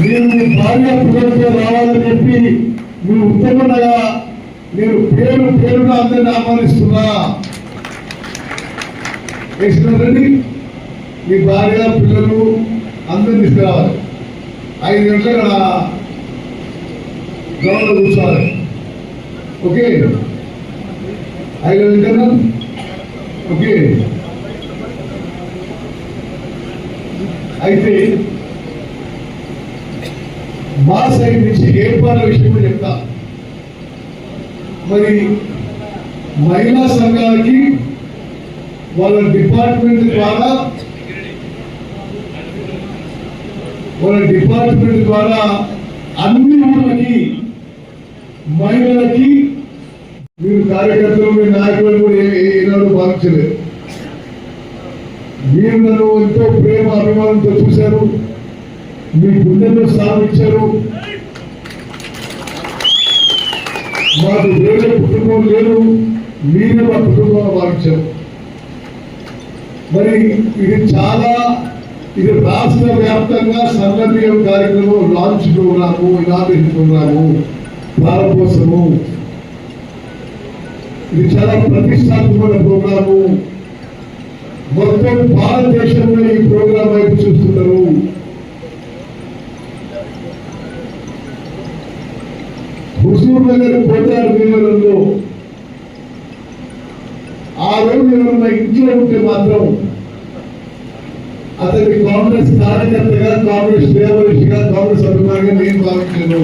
మీరు మీ భార్య పిల్లలతో రావాలని చెప్పి మీ ఉత్తమంగా మీరు పేరు పేరుగా అందరిని ఆహ్వానిస్తున్నా. వేసినారండి మీ భార్య పిల్లలు అందరిని తీసుకురావాలి. ఐదు గంటల గ్రౌండ్లో కూర్చోవాలి. ఓకే? ఐదు గంటల ఓకే? అయితే మా సైడ్ నుంచి ఏర్పాట్ల విషయం చెప్తా మరి మహిళా సంఘాలకి వాళ్ళ డిపార్ట్మెంట్ ద్వారా వాళ్ళ డిపార్ట్మెంట్ ద్వారా అన్ని ఊళ్ళకి మహిళలకి మీరు కార్యకర్తలు మీ నాయకులు కూడా ఏ- ఏనాడు భావించలేదు మీరు నన్ను ఎంతో ప్రేమ అభిమానంతో చూశారు. మీ గుండెల్లో స్థాపించారు మాకు వేరే కుటుంబం లేదు. మీరే మా కుటుంబంగా భావించారు మరి ఇది చాలా ఇది రాష్ట్ర వ్యాప్తంగా సన్నబియ్యం కార్యక్రమం లాంచ్ ప్రోగ్రాము ఇనాగ్రేషన్ ప్రోగ్రాము ప్రారంభోత్సవం. ఇది చాలా ప్రతిష్టాత్మకమైన ప్రోగ్రాము. మొత్తం భారతదేశంలో ఈ ప్రోగ్రాం వైపు చూస్తున్నారు హుజూర్ నగర్ కోటారు నియోజకవర్గంలో ఆ రోజు ఎవరన్నా ఇంట్లో ఉంటే మాత్రం అతని కాంగ్రెస్ కార్యకర్తగా కాంగ్రెస్ శ్రేయమనిషిగా కాంగ్రెస్ అభిమానిగా నేను భావించాను.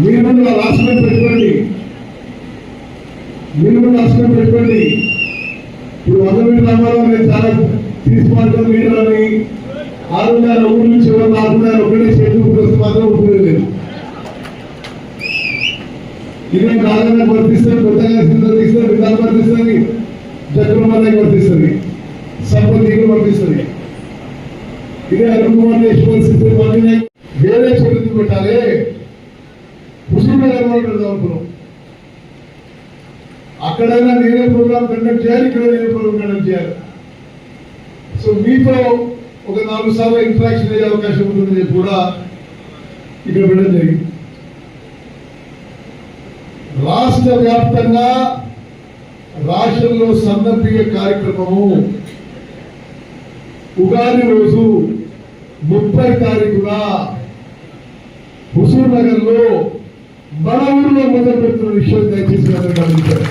మీరు రాష్ట్రం పెట్టుకోండి. మీరు రాష్ట్రం పెట్టుకోండి. ఇప్పుడు వంద చాలా తీసుకుంటాం మీటర్ని ఆరున్నర ఊరు నుంచి ఎవరు ఆరున్నర ఒకటే చేతులు మాత్రం ఇదే కాలంగా కొత్తగా వర్తిస్తుంది వర్తిస్తుంది సంపత్తికి వర్తిస్తుంది ఇదే వేరే పెట్టాలి. హుజూర్ అనుకున్నాం. అక్కడైనా నేనే ప్రోగ్రామ్ కండక్ట్ చేయాలి ఇక్కడ నేనే ప్రోగ్రామ్ కండక్ట్ చేయాలి. సో మీతో ఒక నాలుగు సార్లు ఇంట్రాక్షన్ అయ్యే అవకాశం ఉంటుంది కూడా ఇక్కడ పెట్టడం జరిగింది. రాష్ట్ర వ్యాప్తంగా రాష్ట్రంలో సన్నపియ కార్యక్రమము ఉగాది రోజు ముప్పై తారీఖున హుసూర్ నగర్లో మన ఊరిలో మొదలు పెడుతున్న విషయం దయచేసి గమనించారు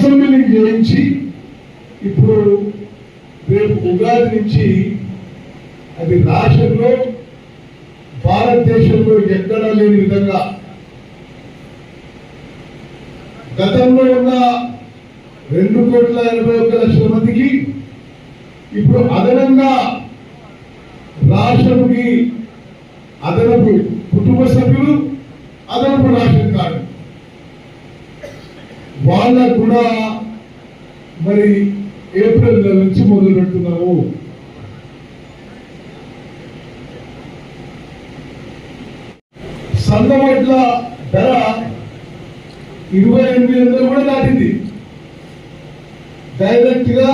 కస్టమ్ బిల్లింగ్ చేయించి ఇప్పుడు రేపు ఉగాది నుంచి అది రాష్ట్రంలో భారతదేశంలో ఎక్కడా లేని విధంగా గతంలో ఉన్న రెండు కోట్ల ఎనభై ఒక్క లక్షల మందికి ఇప్పుడు అదనంగా రాష్ట్రంకి అదనపు కుటుంబ సభ్యులు అదనపు రేషన్ వాళ్ళకు కూడా మరి ఏప్రిల్ నెల నుంచి మొదలు పెడుతున్నాము సందమట్ల ధర ఇరవై ఎనిమిది వందలు కూడా దాటింది. డైరెక్ట్గా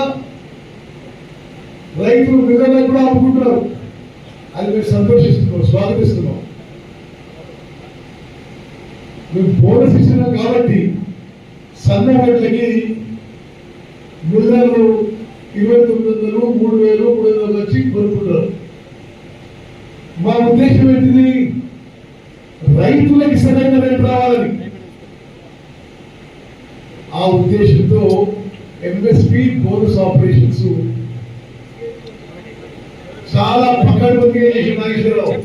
రైతులు నిజంగా కూడా అమ్ముకుంటున్నారు అది మేము సంతోషిస్తున్నాం స్వాగతిస్తున్నాం. మేము బోనస్ ఇస్తున్నాం కాబట్టి వడ్లకి మిల్లర్లు ఇరవై తొమ్మిది వందలు మూడు వేలు మూడు వందలు వచ్చి కొనుక్కుంటారు. మా ఉద్దేశం ఏంటిది? రైతులకి సరైన రేటు రావాలని ఆ ఉద్దేశంతో ఎంఎస్పి బోనస్ ఆపరేషన్స్ చాలా పకడ్బందీగా చేసి నాగేశ్వరరావు?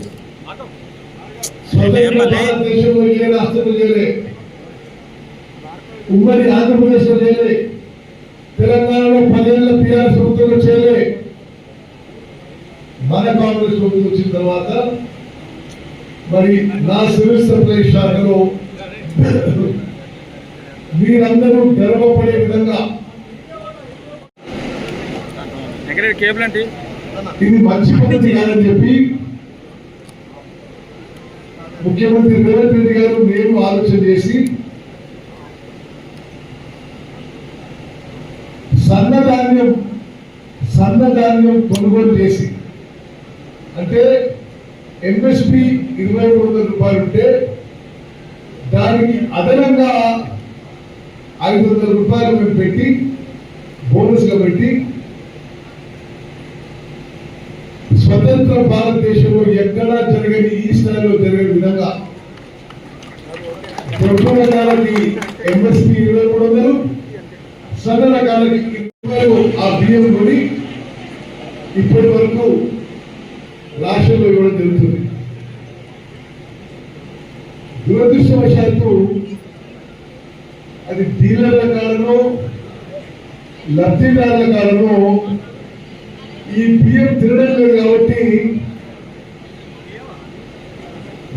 స్వతంత్ర భారతదేశంలో ఏ రాష్ట్రంలో చేయలే? ఉమ్మడి ఆంధ్రప్రదేశ్లో చేయలే. తెలంగాణలో పదేళ్ళ టీఆర్ఎస్ ప్రభుత్వంలో చేయలే. మన కాంగ్రెస్ ప్రభుత్వం వచ్చిన తర్వాత మరి నా సివిల్ సప్లై శాఖలో మీరందరూ గర్వపడే విధంగా ఇది మంచి పద్ధతి కాదని చెప్పి ముఖ్యమంత్రి రేవంత్ రెడ్డి గారు నేను ఆలోచన చేసి సన్నధాన్యం కొనుగోలు చేసి అంటే ఎంఎస్పి ఇరవై మూడు వందల రూపాయలు ఉంటే దానికి అదనంగా ఐదు వందల రూపాయలు మేము పెట్టి బోనస్గా పెట్టి స్వతంత్ర భారతదేశంలో ఎక్కడా జరగని ఈ స్థాయిలో జరిగే విధంగా దొడ్డు రకాలకి ఎంఎస్పి ఇరవై మూడు వందలు సన్న రకాలకి ఆ బియ్యం కొని ఇప్పటి వరకు రాష్ట్రంలో ఇవ్వడం జరుగుతుంది. దురదృష్టవశాత్తు అది డీలర్ల కాలంలో లబ్ధిదారుల కాలంలో ఈ బియ్యం తినడం లేదు కాబట్టి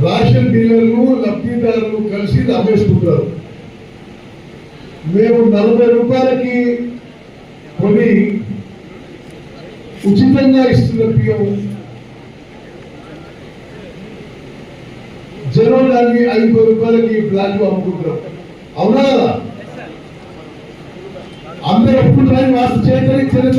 రాషన్ డీలర్లు లబ్ధిదారులు కలిసి ఇది అమ్మేసుకుంటారు మేము నలభై రూపాయలకి కొని ఉచితంగా ఇస్తున్న పిఓ జనం దాన్ని ఐదు రూపాయలకి బ్లాక్ అమ్ముకుంటున్నాం అమ్ముకుంటారు అవునా? కదా అందరూ ఒప్పుకుంటారని వాస్తు చేయడానికి చిన్న